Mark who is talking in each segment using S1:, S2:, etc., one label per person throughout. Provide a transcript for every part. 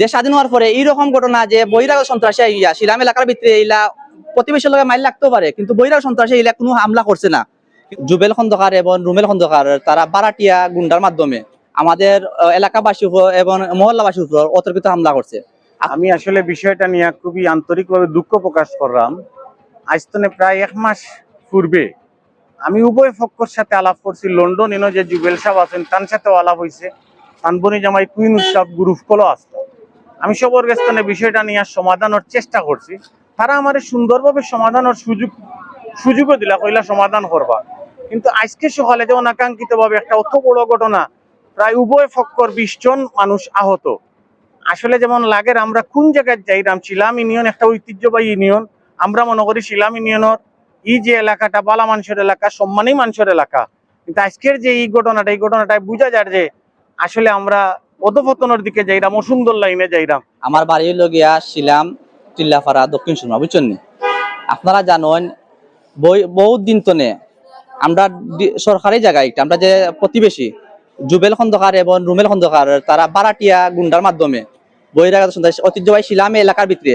S1: দেশ স্বাধীন হওয়ার পরে এইরকম ঘটনা যে বহিরাগ সন্ত্রাসী ইয়া শিলাম এলাকার ভিতরে এইলা প্রতিবেশীর লগে মাইল লাগতেও পারে, কিন্তু বহিরাগ সন্ত্রাসী এইলা কোনো হামলা করছে না। জুবেল খন্দকার এবং রুমেল খন্দকার, তারা বারাটিয়া গুন্ডার মাধ্যমে আমাদের এলাকাবাসী উপর এবং মহল্লাবাসীর উপর অতর্কিত হামলা করছে।
S2: আমি আসলে বিষয়টা নিয়ে খুবই আন্তরিকভাবে দুঃখ প্রকাশ করলাম। আজ তো প্রায় এক মাস পূর্বে আমি উভয় পক্ষের সাথে আলাপ করছি। লন্ডন এনো যে জুবেল সাহেব আছেন, তার সাথেও আলাপ হয়েছে তানবনি জামাই কুইন উৎসব গ্রুপ কলো আসতো আমি সবর বিষয়টা নিয়ে সমাধানের চেষ্টা করছি। তারা আমার সুন্দরভাবে সমাধানের সুযোগ সুযোগও দিলা, কইলা সমাধান করবা। কিন্তু আজকে সকালে যেমন আকাঙ্ক্ষিত ভাবে একটা অত বড় ঘটনা, প্রায় উভয় ফক্কর বিশ জন মানুষ আহত। আসলে যেমন লাগের আমরা কোন জায়গায় যাইলাম শিলাম ইউনিয়ন একটা ঐতিহ্যবাহী ইউনিয়ন। আমরা মনে করি শিলাম ইউনিয়নের এই যে এলাকাটা বালা মানুষের এলাকা, সম্মানী মানুষের এলাকা। কিন্তু আজকের যে এই ঘটনাটা, এই ঘটনাটায় বোঝা যায় যে আসলে আমরা অধপতনের দিকে যাইরাম অসুন্দর লাইনে যাইরাম
S1: আমার বাড়ি হইল গিয়া শিলাম টিল্লাপাড়া দক্ষিণ সুরমা বুঝছেন? আপনারা জানেন বহুত দিন তনে আমরা সরকারি জায়গায় আমরা যে প্রতিবেশী জুবেল খন্দকার এবং রুমেল খন্দকার তারা বারাটিয়া গুন্ডার মাধ্যমে বহিরাগত ঐতিহ্যবাহী শিলামে এলাকার ভিতরে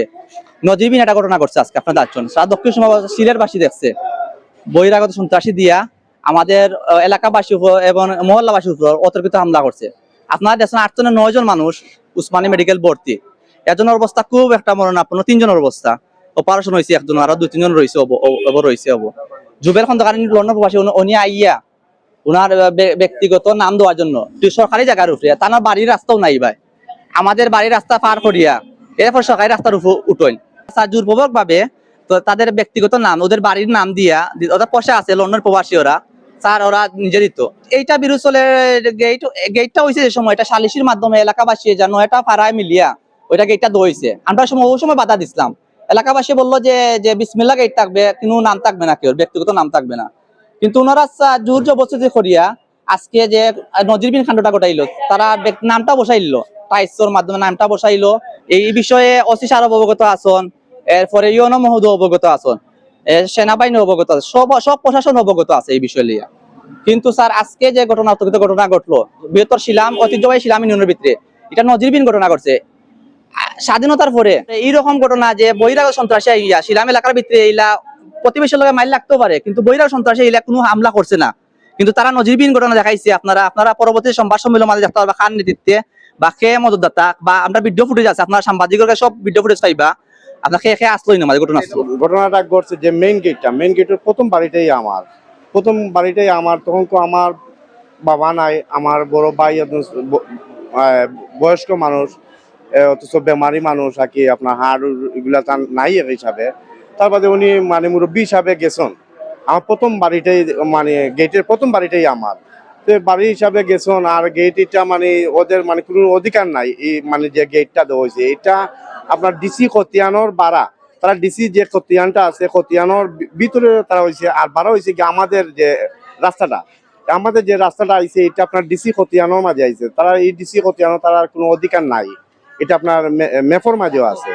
S1: নজিরবিন একটা ঘটনা করছে আজকে আপনারা যাচ্ছেন সারা দক্ষিণ সুরমা সিলের বাসী দেখছে বহিরাগত সন্ত্রাসী দিয়া আমাদের আহ, এলাকাবাসীর উপর এবং মহল্লাবাসীর উপর অতর্কিত হামলা করছে। আপনারা দেখছেন আটজনে নয় মানুষ উসমানী মেডিকেল ভর্তি। একজনের অবস্থা খুব একটা মরণাপন্ন তিনজনের অবস্থা। অপারেশন হয়েছে একজন, আরও দুই, তিনজন রয়েছে, অব রয়েছে, অব। জুবেল খন্দকার লন্ডন প্রবাসী, উনি- আইয়া ওনার ব্যক্তিগত নাম দেওয়ার জন্য তুই সরকারি জায়গার উপরে তার বাড়ির রাস্তাও নাই ভাই। আমাদের বাড়ির রাস্তা পার করিয়া, এরপর সরকারি রাস্তার উপর উঠোন জোরপূর্বক ভাবে তো তাদের ব্যক্তিগত নাম, ওদের বাড়ির নাম দিয়া, ওদের পয়সা আছে লন্ডন প্রবাসী ওরা স্যার ওরা নিজে দিত। এইটা বিরুচলের গেট গেটটা হয়েছে যে সময় এটা সালিসির মাধ্যমে এলাকাবাসী জানো এটা পাড়ায় মিলিয়া ওইটা গেটটা দইছে আমরা সময় ওই সময় বাধা দিছিলাম। এলাকাবাসী বলল যে যে বিসমিল্লা গেট থাকবে কোনো নাম থাকবে না কেউ ব্যক্তিগত নাম থাকবে না। কিন্তু ওনারা জোর জবরদস্তি করিয়া আজকে যে নজিরবিন খান্ডটা ঘটাইলো তারা নামটা বসাইলো টাইসর মাধ্যমে নামটা বসাইলো। এই বিষয়ে অসি সার অবগত আসন এরপরে ইয়নো মহোদয় অবগত আছেন। এ, সেনাবাহিনী অবগত আছে, সব সব প্রশাসন অবগত আছে এই বিষয় নিয়ে। কিন্তু স্যার, আজকে যে ঘটনা অতর্কিত ঘটনা ঘটলো, বৃহত্তর শিলাম, ঐতিহ্যবাহী শিলাম ইউনিয়নের ভিতরে, এটা নজিরবিন ঘটনা ঘটছে। স্বাধীনতার পরে এইরকম ঘটনা যে বহিরাগ সন্ত্রাসী ইয়া শিলাম এলাকার ভিতরে এইলা প্রতিবেশীর লগে মাইল লাগতেও পারে, কিন্তু বহিরাগ সন্ত্রাসী এইলা কোনো হামলা করছে না। কিন্তু তারা নজিরবিন ঘটনা দেখাইছে, আপনারা আপনারা পরবর্তী সংবাদ সম্মেলন মাঝে দেখতে পারবা খান নেতৃত্বে বা খে মদতদাতা বা আমরা ভিডিও ফুটেজ আছে, আপনারা সাংবাদিকের সব ভিডিও ফুটেজ পাইবা। খেয়ে খেয়ে আসলোই না মাঝে ঘটনা
S3: ঘটনাটা ঘটছে যে মেইন গেটটা মেইন গেটের প্রথম বাড়িটাই আমার। প্রথম বাড়িটাই আমার, তখন তো আমার বাবা নাই, আমার বড় ভাই বয়স্ক মানুষ অথচ বেমারি মানুষ, আর কি আপনার হাড় এগুলা তার নাই হিসাবে। তার বাদে উনি মানে মুরব্বী হিসাবে গেছেন। আমার প্রথম বাড়িটাই মানে গেটের প্রথম বাড়িটাই আমার। তো বাড়ি হিসাবে গেছেন, আর গেট এটা মানে ওদের মানে কোনো অধিকার নাই, এই মানে যে গেটটা দেওয়া হয়েছে। এটা আপনার ডিসি খতিয়ানোর বাড়া তারা ডিসি যে খতিয়ানটা আছে খতিয়ানোর ভিতরে তারা হয়েছে আর বাড়া হয়েছে কি আমাদের যে রাস্তাটা। আমাদের যে রাস্তাটা আইছে, এটা আপনার ডিসি খতিয়ানোর মাঝে আইছে। তারা এই ডিসি খতিয়ানো তারা কোনো অধিকার নাই। এটা আপনার মেফর মাঝেও আছে।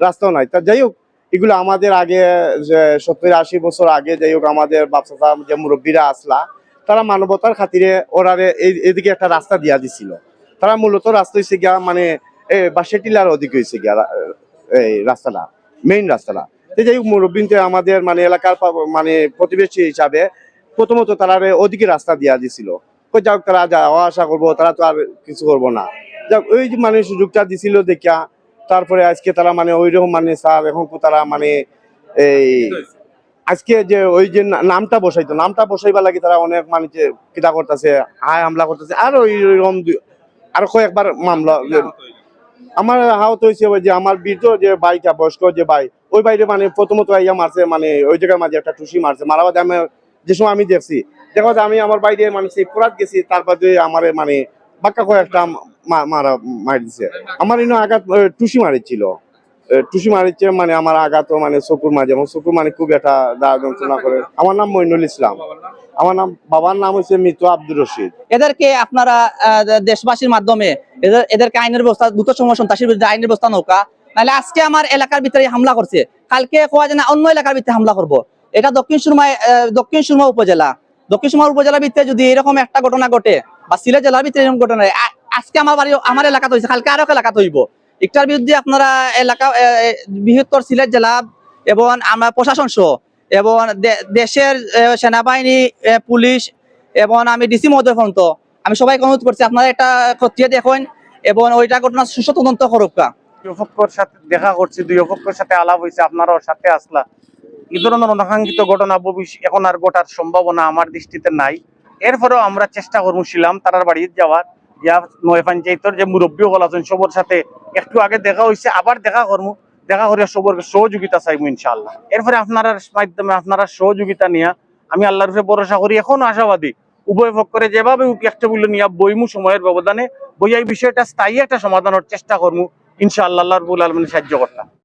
S3: রাস্তাও নাই। তা যাই হোক, এগুলো আমাদের আগে যে সত্তর আশি বছর আগে যাই হোক, আমাদের বাপসা যে মুরব্বীরা আসলা, তারা মানবতার খাতিরে ওরারে এদিকে একটা রাস্তা দিয়া দিছিল। তারা মূলত রাস্তা হয়েছে গিয়া মানে অধিক হয়েছে গিয়া এই রাস্তাটা মেইন রাস্তাটা। তো যাই হোক মুরব্বীতে আমাদের মানে এলাকার মানে প্রতিবেশী হিসাবে প্রথমত তারা ওদিকে রাস্তা দিয়া দিছিল। তারা যাওয়া আসা করব, তারা তো আর কিছু করব না। যাক, ওই মানে সুযোগটা দিছিল দেখিয়া, তারপরে আজকে তারা মানে ওই রকম মানে স্যার, এখন তারা মানে এই আজকে যে ওই যে নামটা বসাইতো, নামটা বসাইবা লাগে তারা অনেক মানে যে কিতা করতেছে, হায় হামলা করতেছে, আর ওই রকম আর কয়েকবার মামলা আমার হাওত হয়েছে যে আমার বৃদ্ধ যে বাইটা বয়স্ক যে ভাই, ওই বাইরে মানে প্রথমত ইয়া মারছে মানে ওই জায়গার মাঝে একটা টুসি মারছে। মারা বাদে আমি যে সময় আমি দেখছি, দেখো আমি আমার বাইরে মানে সেই পুরাত গেছি, তারপর যে আমার মানে বাক্কা কয়েকটা মারা, মার দিছে। আমার এনে আঘাত টুসি মারিছিল। টুসি মারিছে মানে আমার আঘাত মানে চকুর মাঝে আমার চকুর মানে খুব একটা দাগ যন্ত্রণা করে। আমার নাম মইনুল ইসলাম। আমার নাম বাবার নাম হচ্ছে মৃত্যু আব্দুর রশিদ।
S1: এদেরকে আপনারা দেশবাসীর মাধ্যমে এদের এদেরকে আইনের ব্যবস্থা দ্রুত সময় সন্ত্রাসীর বিরুদ্ধে আইনের ব্যবস্থা নৌকা। নাহলে আজকে আমার এলাকার ভিতরে হামলা করছে। কালকে কোয়া যায় অন্য এলাকার ভিতরে হামলা করব। এটা দক্ষিণ সুরমায় আহ, দক্ষিণ সুরমা উপজেলা। দক্ষিণ সুরমা উপজেলার ভিতরে যদি এরকম একটা ঘটনা ঘটে বা সিলেট জেলার ভিতরে এরকম ঘটনা আজকে আমার বাড়ি আমার এলাকাতে হয়েছে কালকে আরও এলাকাতে হইব। এটার বিরুদ্ধে আপনারা এলাকা বৃহত্তর সিলেট জেলা এবং আমরা প্রশাসন সহ এবং দেশের সেনাবাহিনী পুলিশ এবং আমি ডিসি মহোদয় পর্যন্ত, আমি সবাইকে অনুরোধ করছি, আপনারা এটা খতিয়ে দেখুন এবং ওইটা ঘটনা সুস্থ তদন্ত করুকা।
S2: সাথে দেখা করছি, দুই পক্ষের সাথে আলাপ হয়েছে সাথে আসলা। ঘটনা এখন আর সম্ভাবনা আমার দৃষ্টিতে নাই। এরপরেও আমরা চেষ্টা করছিলাম তারার যাওয়ার। সহযোগিতা এরপরে আপনার মাধ্যমে আপনারা সহযোগিতা নিয়ে, আমি আল্লাহর উপরে ভরসা করি, এখনও আশাবাদী। উভয় পক্ষরে যেভাবে একটা বলল নিয়ে বইমু সময়ের ব্যবধানে বইয়া এই বিষয়টা স্থায়ী একটা সমাধানের চেষ্টা করব ইনশাআল্লাহ আল্লাহ রবুল সাহায্য করতাম।